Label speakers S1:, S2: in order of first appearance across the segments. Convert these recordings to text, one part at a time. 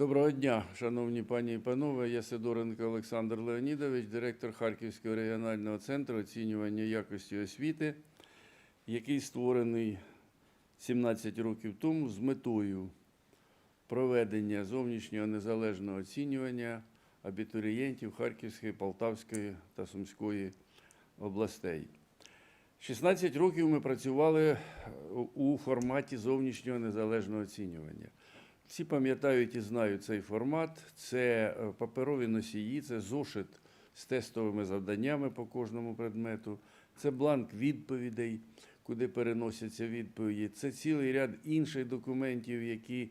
S1: Доброго дня, шановні пані і панове. Я Сидоренко Олександр Леонідович, директор Харківського регіонального центру оцінювання якості освіти, який створений 17 років тому з метою проведення зовнішнього незалежного оцінювання абітурієнтів Харківської, Полтавської та Сумської областей. 16 років ми працювали у форматі зовнішнього незалежного оцінювання. Всі пам'ятають і знають цей формат. Це е, паперові носії, це зошит з тестовими завданнями по кожному предмету, це бланк відповідей, куди переносяться відповіді. Це цілий ряд інших документів, які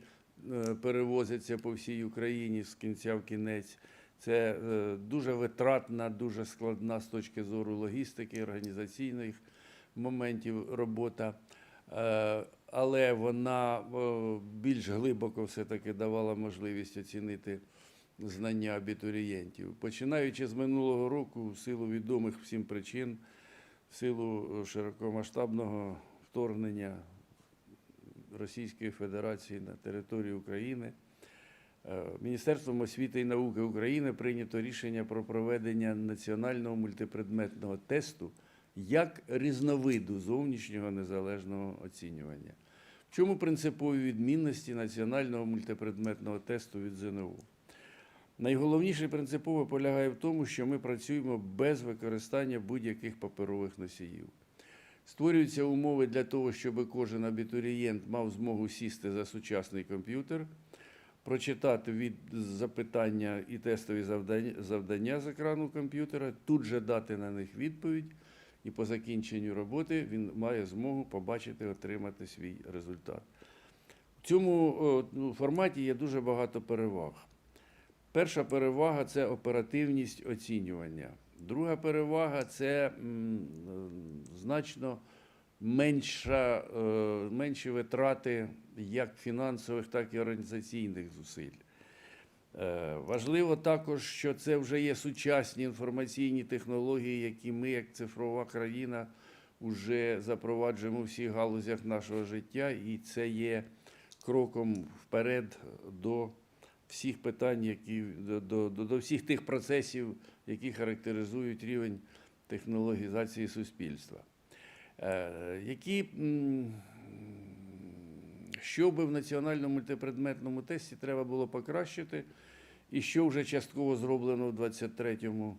S1: е, перевозяться по всій Україні з кінця в кінець. Це е, дуже витратна, дуже складна з точки зору логістики, організаційних моментів робота. Е, але вона е, більш глибоко все-таки давала можливість оцінити знання абітурієнтів. Починаючи з минулого року, в силу відомих всім причин, в силу широкомасштабного вторгнення Російської Федерації на територію України, е, Міністерством освіти і науки України прийнято рішення про проведення національного мультипредметного тесту як різновиду зовнішнього незалежного оцінювання. В чому принципові відмінності національного мультипредметного тесту від ЗНО? Найголовніше принципово полягає в тому, що ми працюємо без використання будь-яких паперових носіїв. Створюються умови для того, щоб кожен абітурієнт мав змогу сісти за сучасний комп'ютер, прочитати від запитання і тестові завдання, завдання з екрану комп'ютера, тут же дати на них відповідь, і по закінченню роботи він має змогу побачити, отримати свій результат. В цьому ну, форматі є дуже багато переваг. Перша перевага це оперативність оцінювання. Друга перевага це значно менша, е, менші витрати як фінансових, так і організаційних зусиль. Е, Важливо також, що це вже є сучасні інформаційні технології, які ми, як цифрова країна, вже запроваджуємо у всіх галузях нашого життя, і це є кроком вперед до всіх питань, які до, до, до, всіх тих процесів, які характеризують рівень технологізації суспільства. Е, Які що би в національному мультипредметному тесті треба було покращити, і що вже частково зроблено в 2023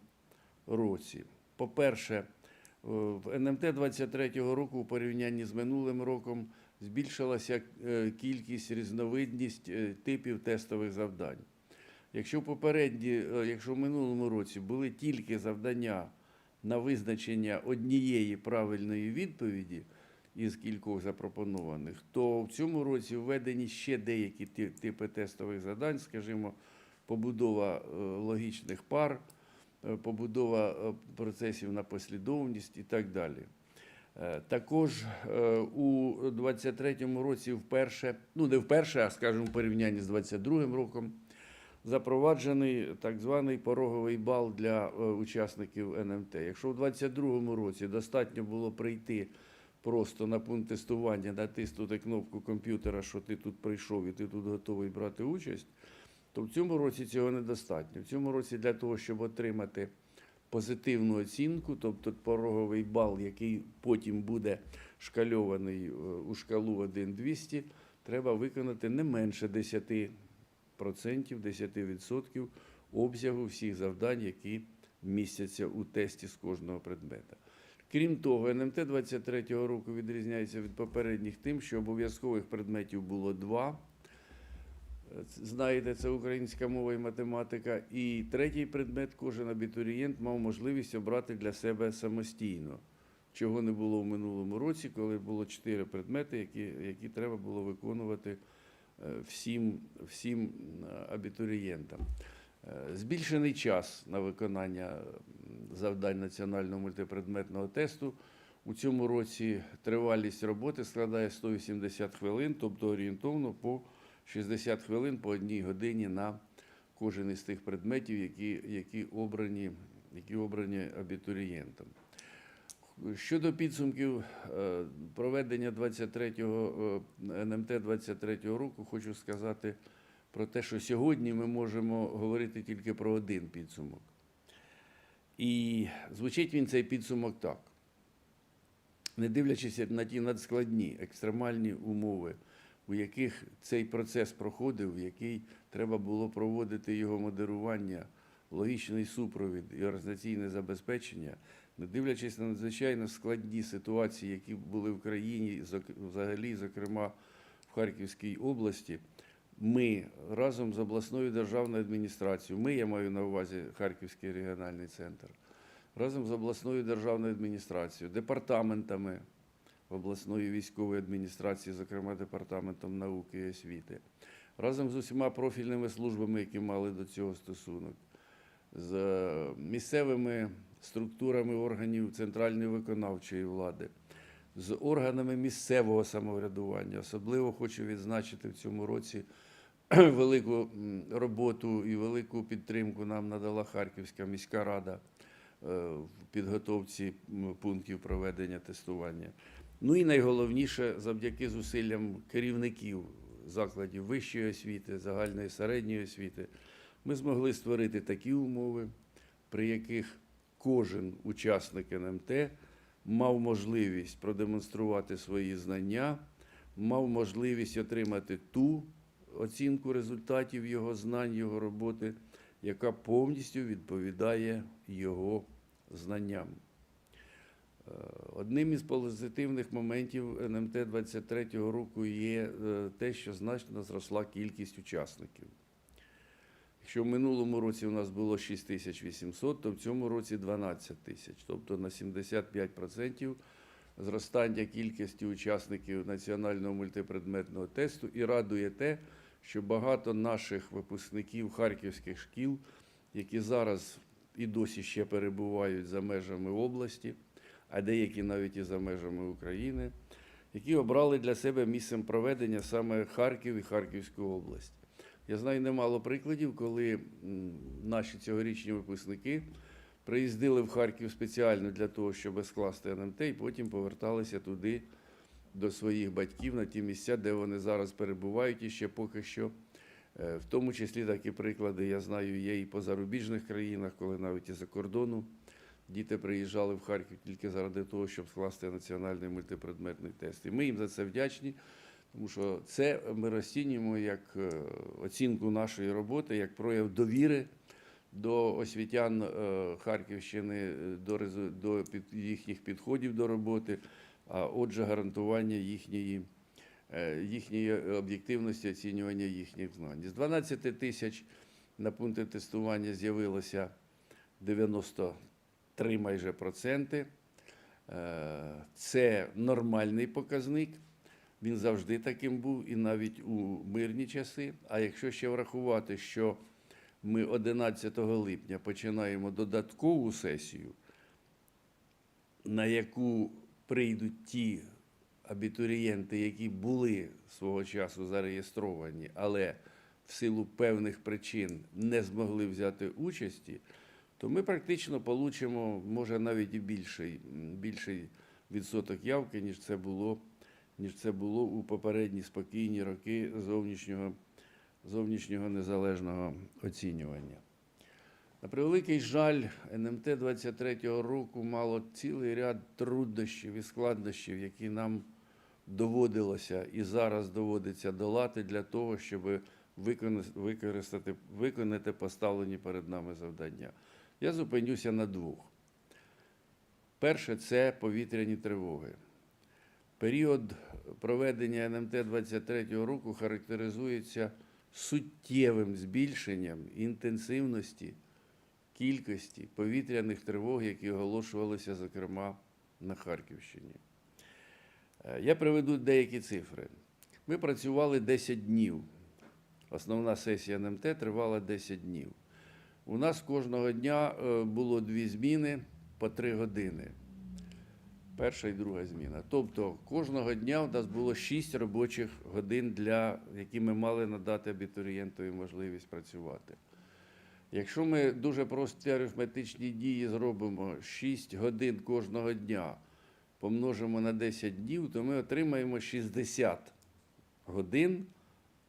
S1: році. По-перше, е, в НМТ 2023 року у порівнянні з минулим роком збільшилася е, кількість, різновидність е, типів тестових завдань. Якщо попередні, якщо в минулому році були тільки завдання на визначення однієї правильної відповіді із кількох запропонованих, то в цьому році введені ще деякі типи тестових завдань, скажімо, побудова е, логічних пар, е, побудова е, процесів на послідовність і так далі. Також у 23-му році вперше, ну не вперше, а скажімо, в порівнянні з 22-м роком, запроваджений так званий пороговий бал для учасників НМТ. Якщо в 22-му році достатньо було прийти просто на пункт тестування, натиснути кнопку комп'ютера, що ти тут прийшов і ти тут готовий брати участь, то в цьому році цього недостатньо. В цьому році для того, щоб отримати позитивну оцінку, тобто пороговий бал, який потім буде шкальований е, у шкалу 1-200, треба виконати не менше 10%, 10% обсягу всіх завдань, які містяться у тесті з кожного предмета. Крім того, НМТ 23-го року відрізняється від попередніх тим, що обов'язкових предметів було два. Е, Знаєте, це українська мова і математика. І третій предмет кожен абітурієнт мав можливість обрати для себе самостійно, чого не було в минулому році, коли було чотири предмети, які, які треба було виконувати е, всім, всім абітурієнтам. Е, Збільшений час на виконання завдань національного мультипредметного тесту. У цьому році тривалість роботи складає 180 хвилин, тобто орієнтовно по 60 хвилин по одній годині на кожен із тих предметів, які, які, обрані, які обрані абітурієнтом. Щодо підсумків е, проведення 23-го е, НМТ 23-го року, хочу сказати про те, що сьогодні ми можемо говорити тільки про один підсумок. І звучить він цей підсумок так. Не дивлячись на ті надскладні екстремальні умови, у яких цей процес проходив, в який треба було проводити його модерування, логічний супровід і організаційне забезпечення, не дивлячись на надзвичайно складні ситуації, які були в країні, взагалі, зокрема в Харківській області, ми разом з обласною державною адміністрацією, ми, я маю на увазі Харківський регіональний центр, разом з обласною державною адміністрацією, департаментами обласної військової адміністрації, зокрема департаментом науки і освіти, разом з усіма профільними службами, які мали до цього стосунок, з місцевими структурами органів центральної виконавчої влади, з органами місцевого самоврядування. Особливо хочу відзначити в цьому році велику роботу і велику підтримку нам надала Харківська міська рада е, в підготовці пунктів проведення тестування. Ну і найголовніше, завдяки зусиллям керівників закладів вищої освіти, загальної середньої освіти, ми змогли створити такі умови, при яких кожен учасник НМТ мав можливість продемонструвати свої знання, мав можливість отримати ту оцінку результатів його знань, його роботи, яка повністю відповідає його знанням. Е, Одним із позитивних моментів НМТ 23-го року є е, те, що значно зросла кількість учасників. Якщо в минулому році у нас було 6800, то в цьому році 12 тисяч, тобто на 75% зростання кількості учасників національного мультипредметного тесту. І радує те, що багато наших випускників харківських шкіл, які зараз і досі ще перебувають за межами області, а деякі навіть і за межами України, які обрали для себе місцем проведення саме Харків і Харківську область. Я знаю немало прикладів, коли наші цьогорічні випускники приїздили в Харків спеціально для того, щоб скласти НМТ, і потім поверталися туди до своїх батьків на ті місця, де вони зараз перебувають і ще поки що. Е, В тому числі такі приклади, я знаю, є і по зарубіжних країнах, коли навіть і за кордону діти приїжджали в Харків тільки заради того, щоб скласти національний мультипредметний тест. І ми їм за це вдячні, тому що це ми розцінюємо як е, оцінку нашої роботи, як прояв довіри до освітян е, Харківщини, до, їхніх підходів до роботи, а отже, гарантування їхньої, е, їхньої об'єктивності оцінювання їхніх знань. З 12 тисяч на пункти тестування з'явилося 93 майже проценти. Е, Це нормальний показник. Він завжди таким був і навіть у мирні часи. А якщо ще врахувати, що ми 11 липня починаємо додаткову сесію, на яку прийдуть ті абітурієнти, які були свого часу зареєстровані, але в силу певних причин не змогли взяти участі, то ми практично получимо, може, навіть і більший, більший відсоток явки, ніж це було, ніж це було у попередні спокійні роки зовнішнього, зовнішнього незалежного оцінювання. На превеликий жаль, НМТ 23-го року мало цілий ряд труднощів і складнощів, які нам доводилося і зараз доводиться долати для того, щоб використати, виконати поставлені перед нами завдання. Я зупинюся на двох. Перше це повітряні тривоги. Період проведення НМТ 23-го року характеризується суттєвим збільшенням інтенсивності кількості повітряних тривог, які оголошувалися, зокрема, на Харківщині. Е, Я приведу деякі цифри. Ми працювали 10 днів. Основна сесія НМТ тривала 10 днів. У нас кожного дня е, було дві зміни по 3 години. Перша і друга зміна. Тобто кожного дня у нас було 6 робочих годин, для, які ми мали надати абітурієнтові можливість працювати. Якщо ми дуже прості арифметичні дії зробимо 6 годин кожного дня, помножимо на 10 днів, то ми отримаємо 60 годин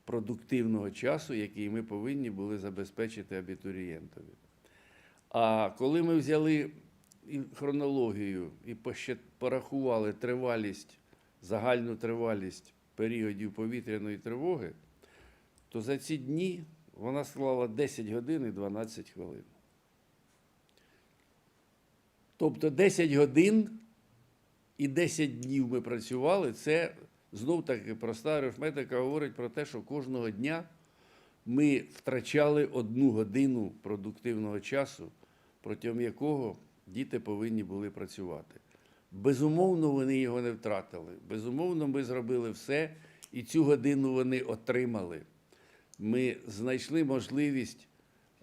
S1: продуктивного часу, який ми повинні були забезпечити абітурієнтові. А коли ми взяли хронологію і порахували тривалість, загальну тривалість періодів повітряної тривоги, то за ці дні вона склала 10 годин і 12 хвилин. Тобто 10 годин і 10 днів ми працювали. Це знов таки проста арифметика говорить про те, що кожного дня ми втрачали одну годину продуктивного часу, протягом якого діти повинні були працювати. Безумовно, вони його не втратили. Безумовно, ми зробили все, і цю годину вони отримали. Ми знайшли можливість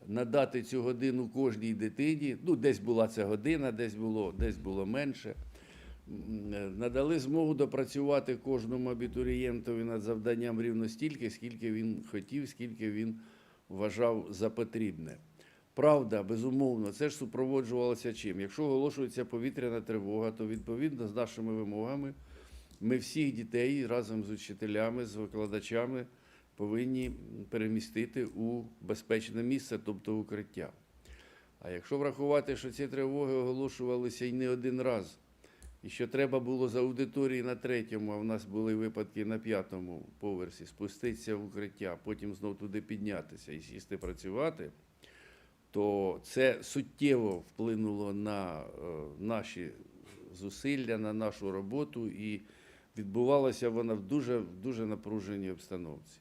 S1: надати цю годину кожній дитині. Ну, десь була ця година, десь було, десь було менше. Е, Надали змогу допрацювати кожному абітурієнтові над завданням рівно стільки, скільки він хотів, скільки він вважав за потрібне. Правда, безумовно, це ж супроводжувалося чим? Якщо оголошується повітряна тривога, то відповідно з нашими вимогами ми всіх дітей разом з учителями, з викладачами повинні перемістити у безпечне місце, тобто укриття. А якщо врахувати, що ці тривоги оголошувалися і не один раз, і що треба було з аудиторії на третьому, а в нас були випадки на п'ятому поверсі, спуститися в укриття, потім знов туди піднятися і сісти працювати, то це суттєво вплинуло на е, наші зусилля, на нашу роботу, і відбувалася вона в дуже, в дуже напруженій обстановці.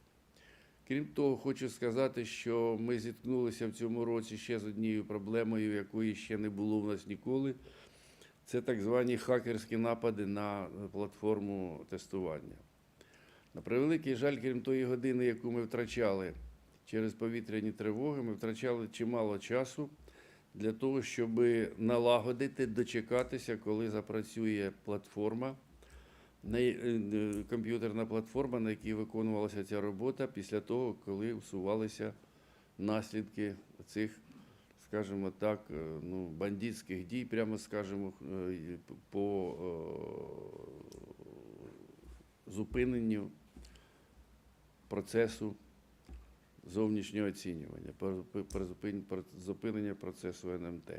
S1: Крім того, хочу сказати, що ми зіткнулися в цьому році ще з однією проблемою, якої ще не було в нас ніколи. Це так звані хакерські напади на платформу тестування. На превеликий жаль, крім тої години, яку ми втрачали через повітряні тривоги, ми втрачали чимало часу для того, щоб налагодити, дочекатися, коли запрацює платформа, комп'ютерна платформа, на якій виконувалася ця робота, після того, коли усувалися наслідки цих, скажімо так, е, ну, бандитських дій, прямо скажемо, е, по е, зупиненню процесу зовнішнього оцінювання, зупинення процесу НМТ.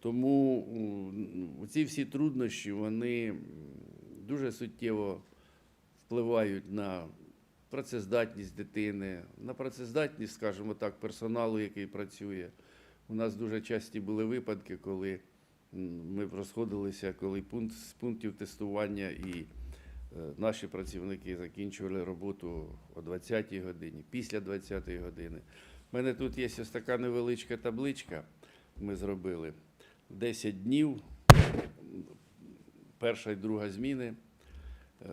S1: Тому ці всі труднощі вони дуже суттєво впливають на працездатність дитини, на працездатність, скажімо так, персоналу, який працює. У нас дуже часті були випадки, коли ми розходилися, коли пункт з пунктів тестування і е, наші працівники закінчували роботу о 20-й годині, після 20-ї години. У мене тут є ось така невеличка табличка, ми зробили. 10 днів, перша і друга зміни. Е,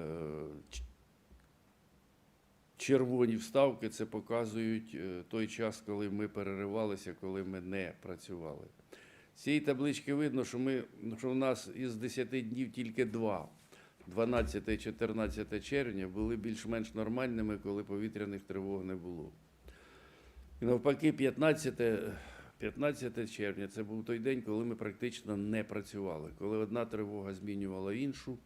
S1: Червоні вставки це показують е, той час, коли ми переривалися, коли ми не працювали. З цієї таблички видно, що, ми, що у нас із 10 днів тільки два. 12 і 14 червня були більш-менш нормальними, коли повітряних тривог не було. І навпаки, 15, 15 червня це був той день, коли ми практично не працювали, коли одна тривога змінювала іншу,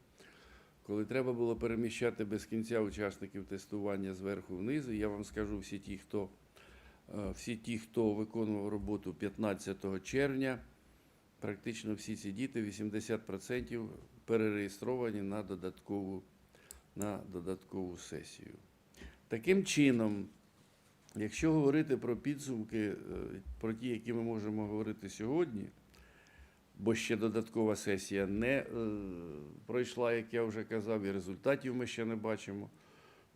S1: коли треба було переміщати без кінця учасників тестування зверху вниз. Я вам скажу, всі ті, хто, е, всі ті, хто виконував роботу 15 червня, практично всі ці діти, 80% перереєстровані на додаткову, на додаткову сесію. Таким чином, якщо говорити про підсумки, е, про ті, які ми можемо говорити сьогодні, бо ще додаткова сесія не е, пройшла, як я вже казав, і результатів ми ще не бачимо,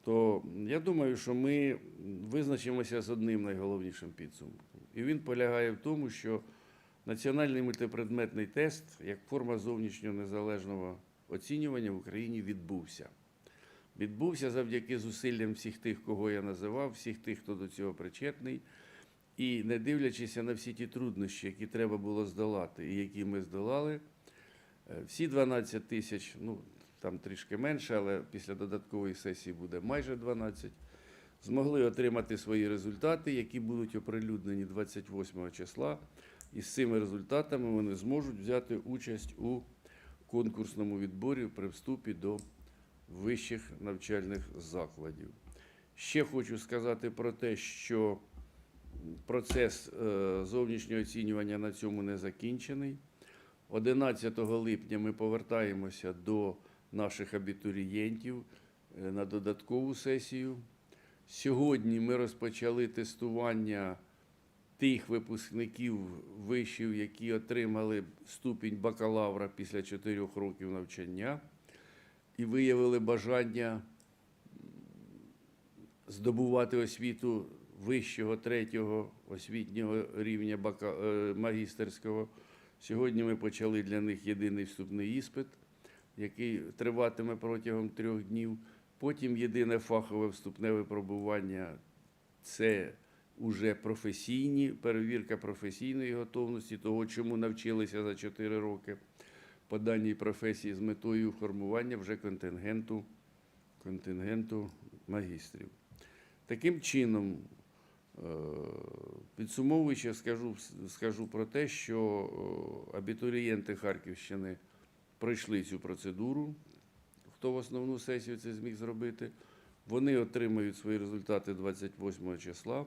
S1: то я думаю, що ми визначимося з одним найголовнішим підсумком. І він полягає в тому, що національний мультипредметний тест як форма зовнішнього незалежного оцінювання в Україні відбувся. Відбувся завдяки зусиллям всіх тих, кого я називав, всіх тих, хто до цього причетний. І не дивлячись на всі ті труднощі, які треба було здолати, і які ми здолали, е, всі 12 тисяч, ну там трішки менше, але після додаткової сесії буде майже 12, змогли отримати свої результати, які будуть оприлюднені 28 числа. І з цими результатами вони зможуть взяти участь у конкурсному відборі при вступі до вищих навчальних закладів. Ще хочу сказати про те, що процес е, зовнішнього оцінювання на цьому не закінчений. 11 липня ми повертаємося до наших абітурієнтів е, на додаткову сесію. Сьогодні ми розпочали тестування тих випускників вишів, які отримали ступінь бакалавра після 4 років навчання і виявили бажання здобувати освіту вищого третього освітнього рівня е, магістерського. Сьогодні ми почали для них єдиний вступний іспит, який триватиме протягом трьох днів. Потім єдине фахове вступне випробування це уже професійні, перевірка професійної готовності, того, чому навчилися за 4 роки по даній професії з метою формування вже контингенту, контингенту магістрів. Таким чином, е, підсумовуючи, скажу, скажу про те, що е, абітурієнти Харківщини пройшли цю процедуру, хто в основну сесію це зміг зробити. Вони отримають свої результати 28 числа.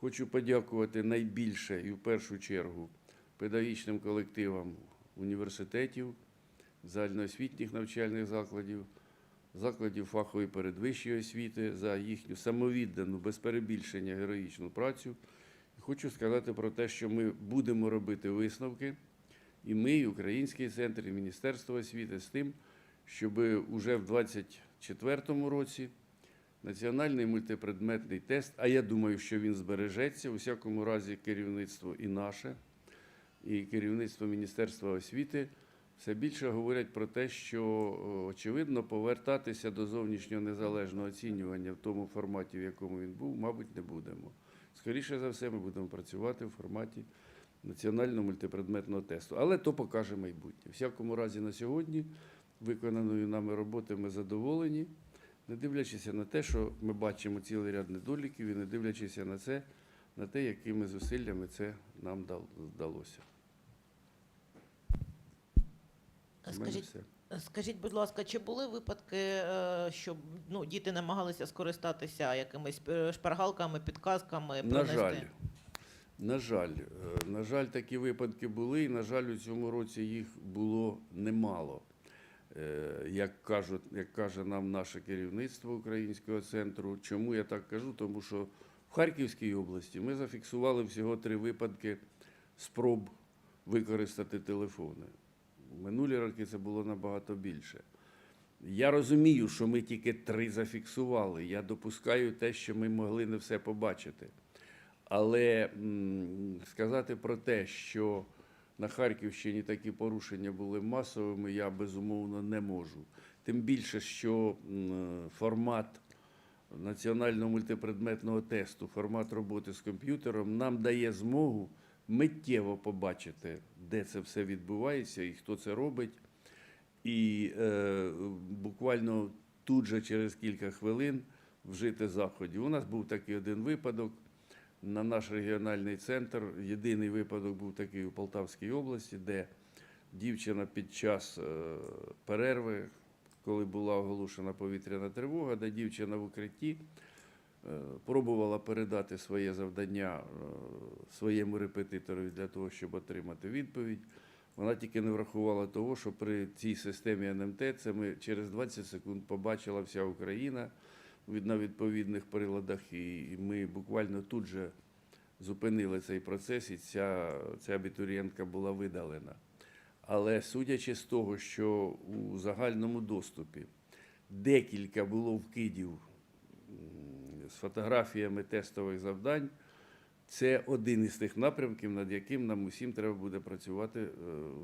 S1: Хочу подякувати найбільше і в першу чергу педагогічним колективам університетів, загальноосвітніх навчальних закладів, закладів фахової передвищої освіти за їхню самовіддану, без перебільшення героїчну працю. Хочу сказати про те, що ми будемо робити висновки, і ми, і Український центр, і Міністерство освіти з тим, щоб уже в 2024 році національний мультипредметний тест, а я думаю, що він збережеться, у всякому разі керівництво і наше, і керівництво Міністерства освіти все більше говорять про те, що очевидно повертатися до зовнішнього незалежного оцінювання в тому форматі, в якому він був, мабуть, не будемо. Скоріше за все, ми будемо працювати в форматі національного мультипредметного тесту. Але то покаже майбутнє. Всякому разі, на сьогодні виконаною нами роботи ми задоволені, не дивлячись на те, що ми бачимо цілий ряд недоліків, і не дивлячись на це, на те, якими зусиллями це нам дал- вдалося. У мене
S2: Скажіть, скажіть, будь ласка, чи були випадки, е, щоб ну, діти намагалися скористатися якимись е, шпаргалками, підказками?
S1: На жаль, на жаль, е, на жаль, такі випадки були, і на жаль, у цьому році їх було немало. Як кажуть, як каже нам наше керівництво українського центру. Чому я так кажу? Тому що в Харківській області ми зафіксували всього три випадки спроб використати телефони. Минулі роки це було набагато більше. Я розумію, що ми тільки три зафіксували. Я допускаю те, що ми могли не все побачити. Але сказати про те, що на Харківщині такі порушення були масовими, я безумовно не можу. Тим більше, що формат національного мультипредметного тесту, формат роботи з комп'ютером нам дає змогу миттєво побачити, де це все відбувається і хто це робить. І е, буквально тут же через кілька хвилин вжити заходів. У нас був такий один випадок на наш регіональний центр. Єдиний випадок був такий у Полтавській області, де дівчина під час е, перерви, коли була оголошена повітряна тривога, де дівчина в укритті пробувала передати своє завдання е, своєму репетитору для того, щоб отримати відповідь. Вона тільки не врахувала того, що при цій системі НМТ це ми через 20 секунд побачила вся Україна на відповідних приладах, і ми буквально тут же зупинили цей процес, і ця, ця абітурієнтка була видалена. Але судячи з того, що у загальному доступі декілька було вкидів з фотографіями тестових завдань, це один із тих напрямків, над яким нам усім треба буде працювати е,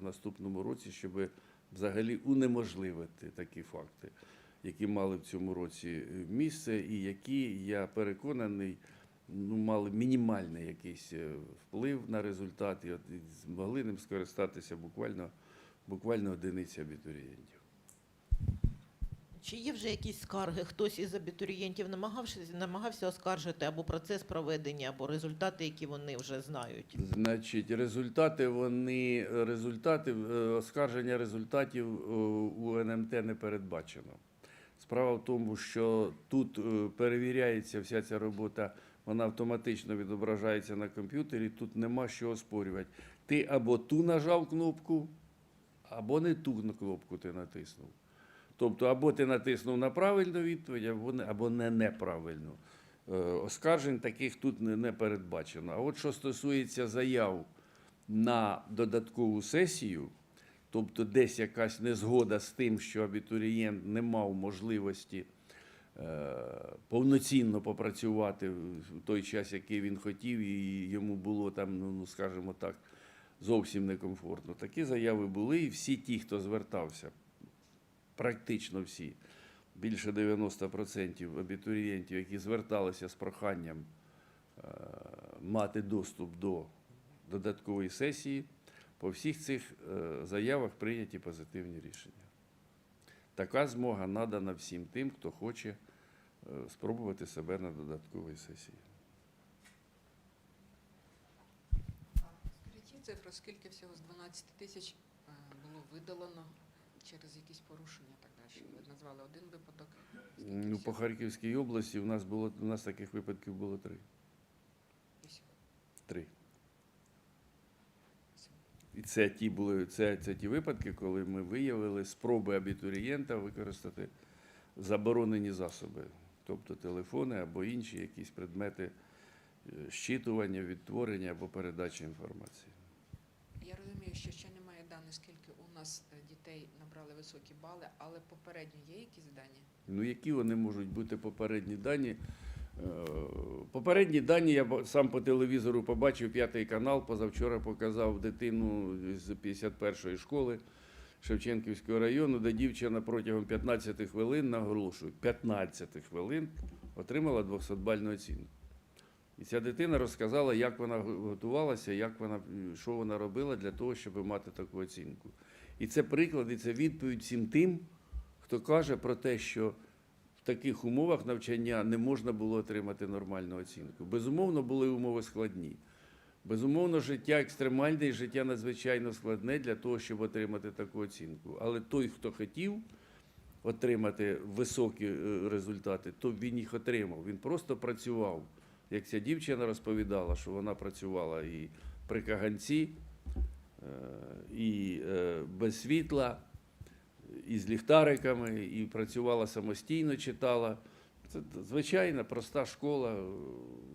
S1: в наступному році, щоб взагалі унеможливити такі факти, які мали в цьому році е, місце, і які, я переконаний, ну, мали мінімальний якийсь е, вплив на результат, і змогли ним скористатися буквально, буквально одиниці абітурієнтів.
S2: Чи є вже якісь скарги? Хтось із абітурієнтів намагався, намагався оскаржити або процес проведення, або результати, які вони вже знають?
S1: Значить, результати вони результати е, оскарження результатів е, у НМТ не передбачено. Справа в тому, що тут е, перевіряється вся ця робота, вона автоматично відображається на комп'ютері, тут нема що оспорювати. Ти або ту нажав кнопку, або не ту кнопку ти натиснув. Тобто, або ти натиснув на правильну відповідь, або не, або не неправильну. Е, Оскаржень таких тут не, передбачено. А от що стосується заяв на додаткову сесію, тобто десь якась незгода з тим, що абітурієнт не мав можливості е, повноцінно попрацювати в той час, який він хотів, і йому було там, ну, ну скажімо так, зовсім некомфортно. Такі заяви були, і всі ті, хто звертався, практично всі, більше 90% абітурієнтів, які зверталися з проханням е, мати доступ до додаткової сесії, по всіх цих е, заявах прийняті позитивні рішення. Така змога надана всім тим, хто хоче е, спробувати себе на додатковій сесії.
S3: Скажіть є цифра, скільки всього з 12 тисяч було видалено через якісь порушення так далі? Ви назвали один випадок.
S1: Ну, по? Харківській області у нас було у нас таких випадків було три.
S3: Всього.
S1: Три. І це ті були це, це ті випадки, коли ми виявили спроби абітурієнта використати заборонені засоби, тобто телефони або інші якісь предмети е, щитування, відтворення або передачі інформації.
S3: Я розумію, що ще немає даних, скільки у нас дітей набрали високі бали, але попередньо є якісь дані?
S1: Ну, які вони можуть бути попередні дані? Е, Попередні дані я сам по телевізору побачив п'ятий канал. Позавчора показав дитину з 51-ї школи Шевченківського району, де дівчина протягом 15 хвилин, наголошую, 15 хвилин отримала 200-бальну оцінку. І ця дитина розказала, як вона готувалася, як вона, що вона робила для того, щоб мати таку оцінку. І це приклад, і це відповідь всім тим, хто каже про те, що в таких умовах навчання не можна було отримати нормальну оцінку. Безумовно, були умови складні. Безумовно, життя екстремальне і життя надзвичайно складне для того, щоб отримати таку оцінку. Але той, хто хотів отримати високі е, результати, то він їх отримав. Він просто працював. Як ця дівчина розповідала, що вона працювала і при каганці, і е, без світла, і з ліхтариками, і працювала самостійно, читала. Це звичайна проста школа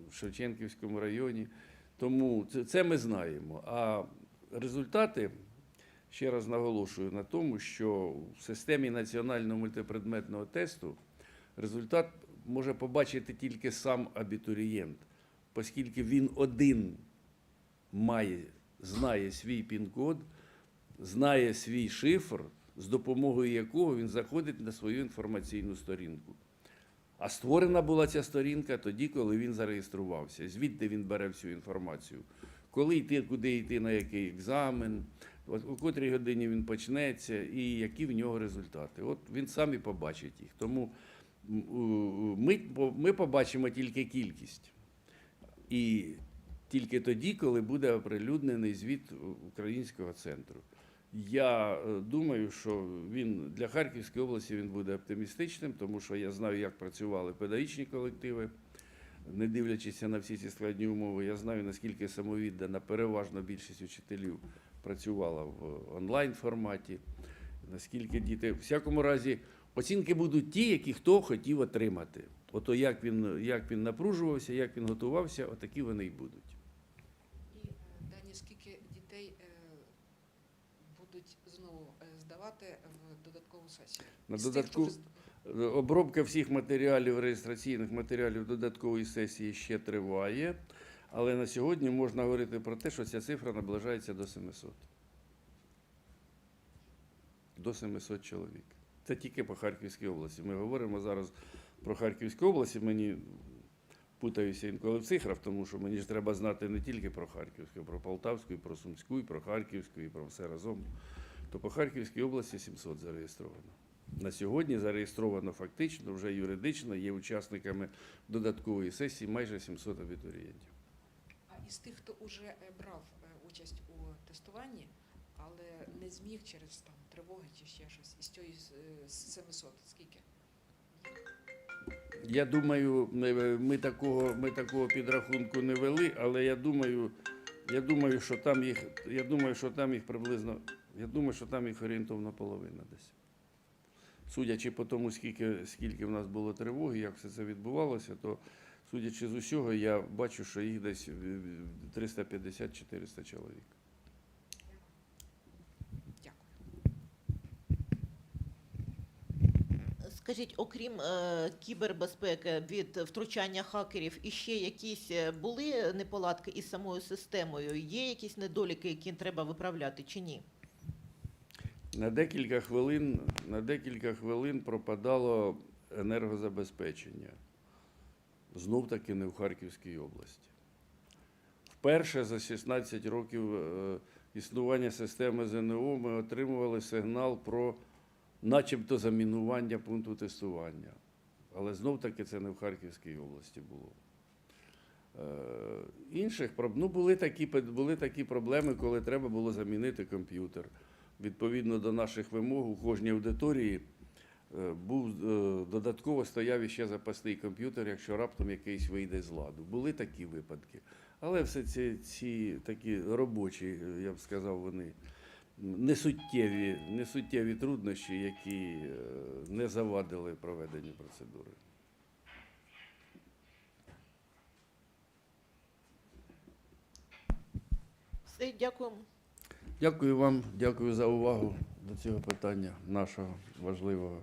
S1: в Шевченківському районі. Тому це ми знаємо. А результати, ще раз наголошую на тому, що в системі національного мультипредметного тесту результат може побачити тільки сам абітурієнт, оскільки він один має, знає свій пін-код, знає свій шифр, з допомогою якого він заходить на свою інформаційну сторінку. А створена була ця сторінка тоді, коли він зареєструвався. Звідти він бере всю інформацію. Коли йти, куди йти, на який екзамен, у котрій годині він почнеться, і які в нього результати. От він сам і побачить їх. Тому ми, ми побачимо тільки кількість. І тільки тоді, коли буде оприлюднений звіт українського центру. Я е, думаю, що він для Харківської області він буде оптимістичним, тому що я знаю, як працювали педагогічні колективи, не дивлячись на всі ці складні умови. Я знаю, наскільки самовіддана переважна більшість учителів працювала в онлайн форматі, наскільки діти. В всякому разі, оцінки будуть ті, які хто хотів отримати. Ото як він, як він напружувався, як він готувався, отакі вони й будуть.
S3: І е, дані, скільки дітей е, будуть знову е, в додаткову сесію?
S1: На додатку...
S3: з-
S1: Обробка всіх матеріалів, реєстраційних матеріалів додаткової сесії ще триває, але на сьогодні можна говорити про те, що ця цифра наближається до 700. До 700 чоловік. Це тільки по Харківській області. Ми говоримо зараз про Харківську область, мені путаюся інколи в цифрах, тому що мені ж треба знати не тільки про Харківську, а про Полтавську, і про Сумську, і про Харківську, і про все разом. То по Харківській області 700 зареєстровано. На сьогодні зареєстровано фактично, вже юридично, є учасниками додаткової сесії майже 700 абітурієнтів.
S3: А із тих, хто вже брав е, участь у тестуванні, але не зміг через там тривоги чи ще щось, із цієї з е, 700, скільки?
S1: Я думаю, ми, такого, ми такого підрахунку не вели, але я думаю, я думаю, що там їх, я думаю, що там їх приблизно, я думаю, що там їх орієнтовно половина десь. Судячи по тому, скільки, скільки в нас було тривоги, як все це відбувалося, то судячи з усього, я бачу, що їх десь е, 350-400 чоловік.
S3: Дякую.
S2: Скажіть, окрім е, кібербезпеки від втручання хакерів, іще якісь е, були неполадки із самою системою? Є якісь недоліки, які треба виправляти чи ні?
S1: На декілька хвилин, на декілька хвилин пропадало енергозабезпечення. Знов таки не в Харківській області. Вперше за 16 років е, існування системи ЗНО ми отримували сигнал про начебто замінування пункту тестування. Але знов таки це не в Харківській області було. Е, Інших ну, були, такі, були такі проблеми, коли треба було замінити комп'ютер відповідно до наших вимог у кожній аудиторії е, був е, додатково стояв іще запасний комп'ютер, якщо раптом якийсь вийде з ладу. Були такі випадки. Але все ці, ці такі робочі, е, я б сказав, вони несуттєві, несуттєві труднощі, які не завадили проведенню процедури.
S2: Дякуємо.
S1: Дякую вам, дякую за увагу до цього питання нашого важливого.